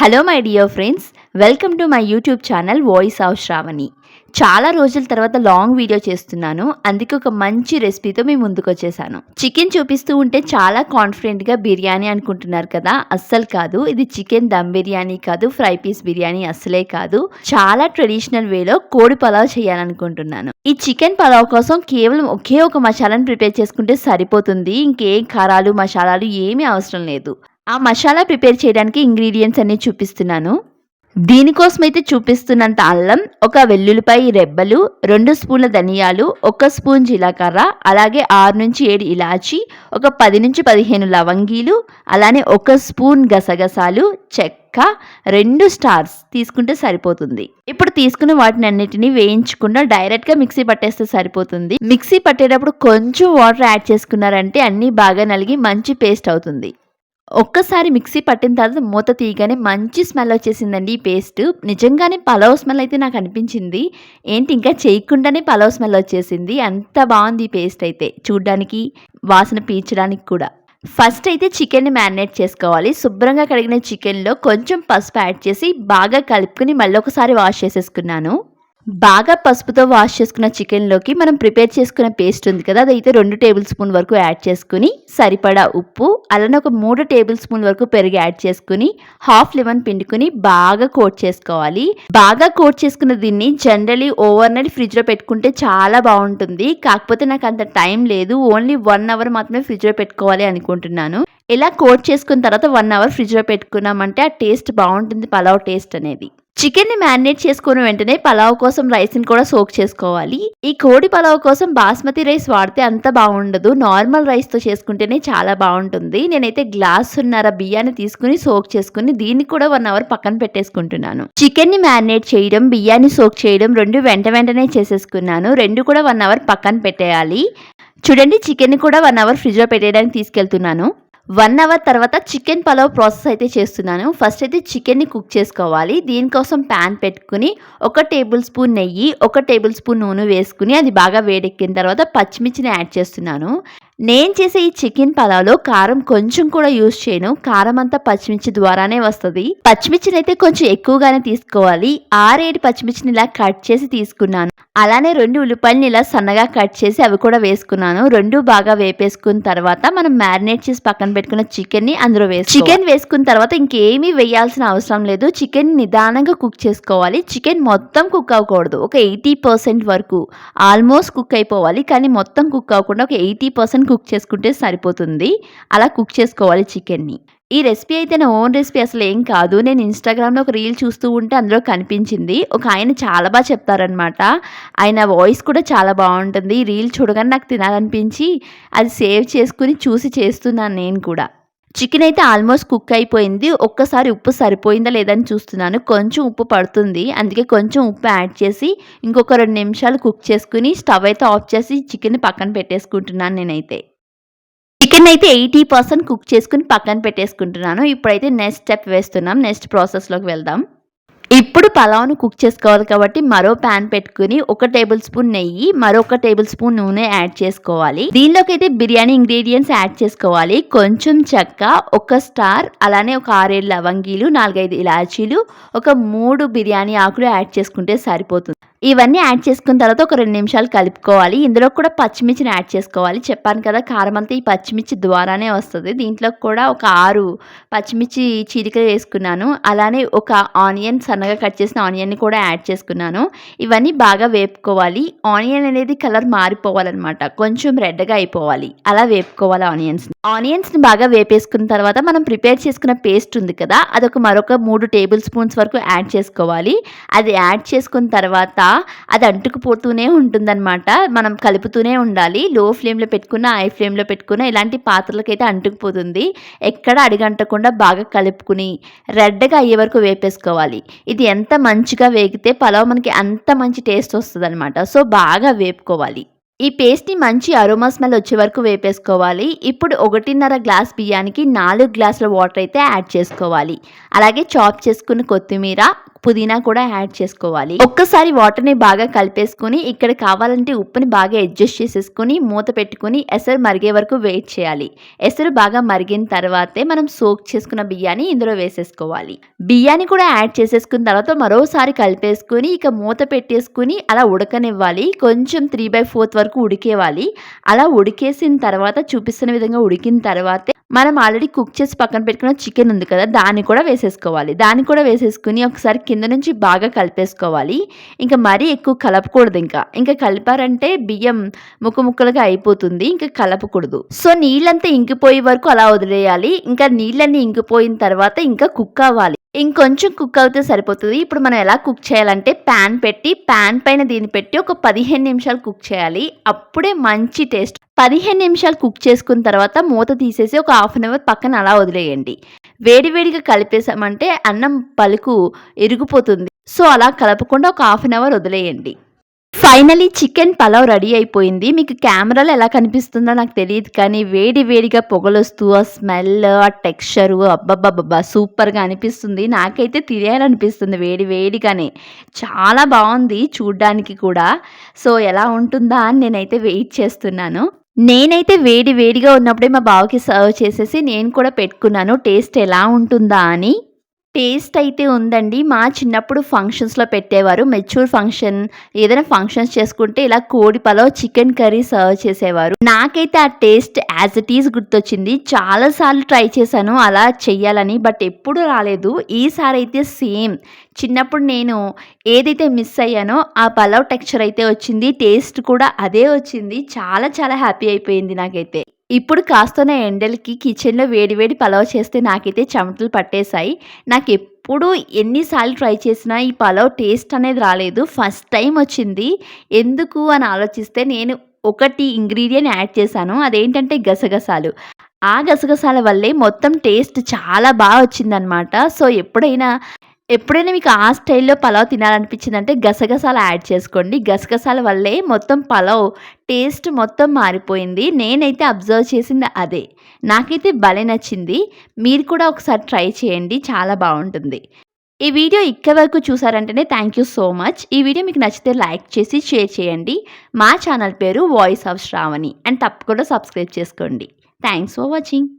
Hello my dear friends welcome to my YouTube channel voice of Shravani చాలా రోజుల తర్వాత long video చేస్తున్నాను. అందుకే ఒక మంచి రెసిపీతో మీ ముందుకు వచ్చేసాను. చికెన్ చూపిస్తూ ఉంటే చాలా కాన్ఫిడెంట్గా బిర్యానీ అనుకుంటున్నారు కదా? అస్సలు కాదు. ఇది చికెన్ దమ్ బిర్యానీ కాదు ఫ్రై పీస్ బిర్యానీ అస్సలే కాదు. చాలా ట్రెడిషనల్ వేలో కోడి పలావ్ చేయాలనుకుంటున్నాను. ఈ చికెన్ పలావ్ కోసం కేవలం ఒకే ఒక మసాలాను ప్రిపేర్ చేసుకుంటే సరిపోతుంది. ఇంకేం కారాలు మసాలాలు ఏమీ అవసరం లేదు. ఆ మసాలా ప్రిపేర్ చేయడానికి ఇంగ్రీడియంట్స్ అన్ని చూపిస్తున్నాను. దీనికోసం అయితే చూపిస్తున్నంత అల్లం ఒక వెల్లుల్లిపాయ రెబ్బలు రెండు స్పూన్ల ధనియాలు ఒక స్పూన్ జీలకర్ర అలాగే ఆరు నుంచి ఏడు ఇలాచి ఒక పది నుంచి పదిహేను లవంగీలు అలానే ఒక స్పూన్ గసగసాలు చెక్క రెండు స్టార్స్ తీసుకుంటే సరిపోతుంది. ఇప్పుడు తీసుకున్న వాటిని అన్నిటిని వేయించకుండా డైరెక్ట్గా మిక్సీ పట్టేస్తే సరిపోతుంది. మిక్సీ పట్టేటప్పుడు కొంచెం వాటర్ యాడ్ చేసుకున్నారంటే అన్నీ బాగా నలిగి మంచి పేస్ట్ అవుతుంది. ఒక్కసారి మిక్సీ పట్టిన తర్వాత మూత తీయగానే మంచి స్మెల్ వచ్చేసిందండి ఈ పేస్ట్. నిజంగానే పలావ్ స్మెల్ అయితే నాకు అనిపించింది. ఏంటి ఇంకా చేయకుండానే పలావ్ స్మెల్ వచ్చేసింది. అంత బాగుంది ఈ పేస్ట్ అయితే చూడ్డానికి వాసన పీల్చడానికి కూడా. ఫస్ట్ అయితే చికెన్ని మ్యారినేట్ చేసుకోవాలి. శుభ్రంగా కడిగిన చికెన్లో కొంచెం పసుపు యాడ్ చేసి బాగా కలుపుకుని మళ్ళీ ఒకసారి వాష్ చేసేసుకున్నాను. బాగా పసుపుతో వాష్ చేసుకున్న చికెన్లోకి మనం ప్రిపేర్ చేసుకున్న పేస్ట్ ఉంది కదా అదైతే రెండు టేబుల్ స్పూన్ వరకు యాడ్ చేసుకుని సరిపడా ఉప్పు అలానే ఒక మూడు టేబుల్ స్పూన్ వరకు పెరుగు యాడ్ చేసుకుని హాఫ్ లెమన్ పిండుకుని బాగా కోట్ చేసుకోవాలి. బాగా కోట్ చేసుకున్న దీన్ని జనరలీ ఓవర్ నైట్ ఫ్రిడ్జ్లో పెట్టుకుంటే చాలా బాగుంటుంది. కాకపోతే నాకు అంత టైం లేదు ఓన్లీ వన్ అవర్ మాత్రమే ఫ్రిడ్జ్లో పెట్టుకోవాలి అనుకుంటున్నాను. ఇలా కోట్ చేసుకున్న తర్వాత వన్ అవర్ ఫ్రిడ్జ్లో పెట్టుకున్నామంటే ఆ టేస్ట్ బాగుంటుంది పలావ్ టేస్ట్ అనేది. చికెన్ని మ్యారినేట్ చేసుకున్న వెంటనే పలావ్ కోసం రైస్ని కూడా సోక్ చేసుకోవాలి. ఈ కోడి పలావ్ కోసం బాస్మతి రైస్ వాడితే అంత బాగుండదు. నార్మల్ రైస్తో చేసుకుంటేనే చాలా బాగుంటుంది. నేనైతే గ్లాస్ ఉన్నర బియ్యాన్ని తీసుకుని సోక్ చేసుకుని దీన్ని కూడా వన్ అవర్ పక్కన పెట్టేసుకుంటున్నాను. చికెన్ని మ్యారినేట్ చేయడం బియ్యాన్ని సోక్ చేయడం రెండు వెంట వెంటనే చేసేసుకున్నాను. రెండు కూడా వన్ అవర్ పక్కన పెట్టేయాలి. చూడండి చికెన్ కూడా వన్ అవర్ ఫ్రిడ్జ్లో పెట్టేయడానికి తీసుకెళ్తున్నాను. వన్ అవర్ తర్వాత చికెన్ పలావ్ ప్రాసెస్ అయితే చేస్తున్నాను. ఫస్ట్ అయితే చికెన్ని కుక్ చేసుకోవాలి. దీనికోసం ప్యాన్ పెట్టుకుని ఒక టేబుల్ స్పూన్ నెయ్యి ఒక టేబుల్ స్పూన్ నూనె వేసుకుని అది బాగా వేడెక్కిన తర్వాత పచ్చిమిర్చిని యాడ్ చేస్తున్నాను. నేను చేసే ఈ చికెన్ పలావ్లో కారం కొంచెం కూడా యూజ్ చేయను. కారం అంతా పచ్చిమిర్చి ద్వారానే వస్తుంది. పచ్చిమిర్చిని అయితే కొంచెం ఎక్కువగానే తీసుకోవాలి. ఆరేడు పచ్చిమిర్చిని ఇలా కట్ చేసి తీసుకున్నాను. అలానే రెండు ఉల్లిపాయలని ఇలా సన్నగా కట్ చేసి అవి కూడా వేసుకున్నాను. రెండు బాగా వేపేసుకున్న తర్వాత మనం మ్యారినేట్ చేసి పక్కన పెట్టుకున్న చికెన్ని అందులో వేసి చికెన్ వేసుకున్న తర్వాత ఇంకేమీ వేయాల్సిన అవసరం లేదు. చికెన్ నిదానంగా కుక్ చేసుకోవాలి. చికెన్ మొత్తం కుక్ అవ్వకూడదు. ఒక ఎయిటీ పర్సెంట్ వరకు ఆల్మోస్ట్ కుక్ అయిపోవాలి. కానీ మొత్తం కుక్ అవ్వకుండా ఒక ఎయిటీ పర్సెంట్ కుక్ చేసుకుంటే సరిపోతుంది. అలా కుక్ చేసుకోవాలి చికెన్ని. ఈ రెసిపీ అయితే నా ఓన్ రెసిపీ అసలు ఏం కాదు. నేను ఇన్స్టాగ్రామ్లో ఒక రీల్ చూస్తూ ఉంటే అందులో కనిపించింది. ఒక ఆయన చాలా బాగా చెప్తారనమాట ఆయన వాయిస్ కూడా చాలా బాగుంటుంది. ఈ రీల్ చూడగానే నాకు తినాలనిపించి అది సేవ్ చేసుకుని చూసి చేస్తున్నాను నేను కూడా. చికెన్ అయితే ఆల్మోస్ట్ కుక్ అయిపోయింది. ఒక్కసారి ఉప్పు సరిపోయిందా లేదని చూస్తున్నాను. కొంచెం ఉప్పు పడుతుంది. అందుకే కొంచెం ఉప్పు యాడ్ చేసి ఇంకొక రెండు నిమిషాలు కుక్ చేసుకుని స్టవ్ అయితే ఆఫ్ చేసి చికెన్ పక్కన పెట్టేసుకుంటున్నాను నేనైతే. చికెన్ అయితే ఎయిటీ పర్సెంట్ కుక్ చేసుకుని పక్కన పెట్టేసుకుంటున్నాను. ఇప్పుడైతే నెక్స్ట్ స్టెప్ వేస్తున్నాం. నెక్స్ట్ ప్రాసెస్లోకి వెళ్దాం. ఇప్పుడు పలావ్ను కుక్ చేసుకోవాలి కాబట్టి మరో ప్యాన్ పెట్టుకుని ఒక టేబుల్ స్పూన్ నెయ్యి మరొక టేబుల్ స్పూన్ నూనె యాడ్ చేసుకోవాలి. దీనిలోకి అయితే బిర్యానీ ఇంగ్రీడియంట్స్ యాడ్ చేసుకోవాలి. కొంచెం చెక్క ఒక స్టార్ అలానే ఒక ఆరేడు లవంగీలు నాలుగైదు ఇలాచీలు ఒక మూడు బిర్యానీ ఆకులు యాడ్ చేసుకుంటే సరిపోతుంది. ఇవన్నీ యాడ్ చేసుకున్న తర్వాత ఒక రెండు నిమిషాలు కలుపుకోవాలి. ఇందులో కూడా పచ్చిమిర్చిని యాడ్ చేసుకోవాలి. చెప్పాను కదా కారం అంతా ఈ పచ్చిమిర్చి ద్వారానే వస్తుంది. దీంట్లో కూడా ఒక ఆరు పచ్చిమిర్చి చీరికలు వేసుకున్నాను. అలానే ఒక ఆనియన్ సన్నగా కట్ చేసిన ఆనియన్ని కూడా యాడ్ చేసుకున్నాను. ఇవన్నీ బాగా వేపుకోవాలి. ఆనియన్ అనేది కలర్ మారిపోవాలన్నమాట. కొంచెం రెడ్గా అయిపోవాలి. అలా వేపుకోవాలి ఆనియన్స్. ఆనియన్స్ని బాగా వేపేసుకున్న తర్వాత మనం ప్రిపేర్ చేసుకున్న పేస్ట్ ఉంది కదా అదొక మరొక మూడు టేబుల్ స్పూన్స్ వరకు యాడ్ చేసుకోవాలి. అది యాడ్ చేసుకున్న తర్వాత అది అంటుకుపోతూనే ఉంటుందన్నమాట. మనం కలుపుతూనే ఉండాలి. లో ఫ్లేమ్లో పెట్టుకున్న హై ఫ్లేమ్లో పెట్టుకున్న ఇలాంటి పాత్రలకైతే అంటుకుపోతుంది. ఎక్కడ అడిగంటకుండా బాగా కలుపుకుని రెడ్గా అయ్యే వరకు వేపేసుకోవాలి. ఇది ఎంత మంచిగా వేగితే పలావ్ మనకి అంత మంచి టేస్ట్ వస్తుంది సో బాగా వేపుకోవాలి. ఈ పేస్ట్ని మంచి అరోమా స్మెల్ వచ్చే వరకు వేపేసుకోవాలి. ఇప్పుడు ఒకటిన్నర గ్లాస్ బియ్యానికి నాలుగు గ్లాసుల వాటర్ అయితే యాడ్ చేసుకోవాలి. అలాగే చాప్ చేసుకున్న కొత్తిమీర పుదీనా కూడా యాడ్ చేసుకోవాలి. ఒక్కసారి వాటర్ని బాగా కలిపేసుకొని ఇక్కడ కావాలంటే ఉప్పుని బాగా అడ్జస్ట్ చేసేసుకుని మూత పెట్టుకొని ఎసరు మరిగే వరకు వెయిట్ చేయాలి. ఎసరు బాగా మరిగిన తర్వాతే మనం సోక్ చేసుకున్న బియ్యాన్ని ఇందులో వేసేసుకోవాలి. బియ్యాన్ని కూడా యాడ్ చేసేసుకున్న తర్వాత మరోసారి కలిపేసుకొని ఇక మూత పెట్టేసుకుని అలా ఉడకనివ్వాలి. కొంచెం త్రీ బై ఫోర్త్ వరకు ఉడికేవాలి. అలా ఉడికేసిన తర్వాత చూపిస్తున్న విధంగా ఉడికిన తర్వాతే మనం ఆల్రెడీ కుక్ చేసి పక్కన పెట్టుకున్న చికెన్ ఉంది కదా దాన్ని కూడా వేసేసుకోవాలి. దాన్ని కూడా వేసేసుకుని ఒకసారి కింద నుంచి బాగా కలిపేసుకోవాలి. ఇంకా మరీ ఎక్కువ కలపకూడదు ఇంకా. ఇంకా కలిపారంటే బియ్యం ముక్క ముక్కలుగా అయిపోతుంది ఇంకా కలపకూడదు. సో నీళ్ళంతా ఇంకిపోయే వరకు అలా వదిలేయాలి. ఇంకా నీళ్ళన్నీ ఇంకిపోయిన తర్వాత ఇంకా కుక్ అవ్వాలి. ఇంకొంచెం కుక్ అవుతే సరిపోతుంది. ఇప్పుడు మనం ఎలా కుక్ చేయాలంటే ప్యాన్ పెట్టి ప్యాన్ పైన దీన్ని పెట్టి ఒక పదిహేను నిమిషాలు కుక్ చేయాలి. అప్పుడే మంచి టేస్ట్ పదిహేను నిమిషాలు కుక్ చేసుకున్న తర్వాత మూత తీసేసి ఒక హాఫ్ అన్ అవర్ పక్కన అలా వదిలేయండి. వేడివేడిగా కలిపేసామంటే అన్నం పలుకు ఇరిగిపోతుంది. సో అలా కలపకుండా ఒక హాఫ్ అన్ అవర్ వదిలేయండి. ఫైనలీ చికెన్ పలావ్ రెడీ అయిపోయింది. మీకు కెమెరాలో ఎలా కనిపిస్తుందో నాకు తెలియదు కానీ వేడి వేడిగా పొగలొస్తూ ఆ స్మెల్ ఆ టెక్స్చరు అబ్బబ్బబ్బబ్బా సూపర్గా అనిపిస్తుంది. నాకైతే తినేయాలనిపిస్తుంది వేడి వేడిగానే. చాలా బాగుంది చూడ్డానికి కూడా. సో ఎలా ఉంటుందా అని నేనైతే వెయిట్ చేస్తున్నాను. నేనైతే వేడి వేడిగా ఉన్నప్పుడే మా బావకి సర్వ్ చేసేసి నేను కూడా పెట్టుకున్నాను. టేస్ట్ ఎలా ఉంటుందా అని. టేస్ట్ అయితే ఉందండి. మా చిన్నప్పుడు ఫంక్షన్స్లో పెట్టేవారు. మెచ్యూర్ ఫంక్షన్ ఏదైనా ఫంక్షన్స్ చేసుకుంటే ఇలా కోడి పలావ్ చికెన్ కర్రీ సర్వ్ చేసేవారు. నాకైతే ఆ టేస్ట్ యాజ్ ఇట్ ఈజ్ గుర్తొచ్చింది. చాలాసార్లు ట్రై చేశాను. అలా చెయ్యాలని బట్ ఎప్పుడు రాలేదు. ఈసారి అయితే సేమ్ చిన్నప్పుడు నేను ఏదైతే మిస్ అయ్యానో ఆ పలావ్ టెక్స్చర్ అయితే వచ్చింది. టేస్ట్ కూడా అదే వచ్చింది. చాలా చాలా హ్యాపీ అయిపోయింది నాకైతే. ఇప్పుడు కాస్తున్న ఎండలకి కిచెన్లో వేడివేడి పలావ్ చేస్తే నాకైతే చెమటలు పట్టేశాయి. నాకు ఎప్పుడు ఎన్నిసార్లు ట్రై చేసినా ఈ పలావ్ టేస్ట్ అనేది రాలేదు. ఫస్ట్ టైం వచ్చింది. ఎందుకు అని ఆలోచిస్తే నేను ఒకటి ఇంగ్రీడియంట్ యాడ్ చేశాను. అదేంటంటే గసగసాలు. ఆ గసగసాల వల్లే మొత్తం టేస్ట్ చాలా బాగా వచ్చిందనమాట సో ఎప్పుడైనా ఎప్పుడైనా మీకు ఆ స్టైల్లో పలావ్ తినాలనిపించిందంటే గసగసాలు యాడ్ చేసుకోండి. గసగసాల వల్లే మొత్తం పలావ్ టేస్ట్ మొత్తం మారిపోయింది. నేనైతే అబ్జర్వ్ చేసింది అదే. నాకైతే భలే నచ్చింది. మీరు కూడా ఒకసారి ట్రై చేయండి. చాలా బాగుంటుంది. ఈ వీడియో ఇక్కడ వరకు చూసారంటేనే థ్యాంక్ యూ సో మచ్ ఈ వీడియో మీకు నచ్చితే లైక్ చేసి షేర్ చేయండి. మా ఛానల్ పేరు వాయిస్ ఆఫ్ శ్రావణి అండ్ తప్పకుండా సబ్స్క్రైబ్ చేసుకోండి. Thanks for watching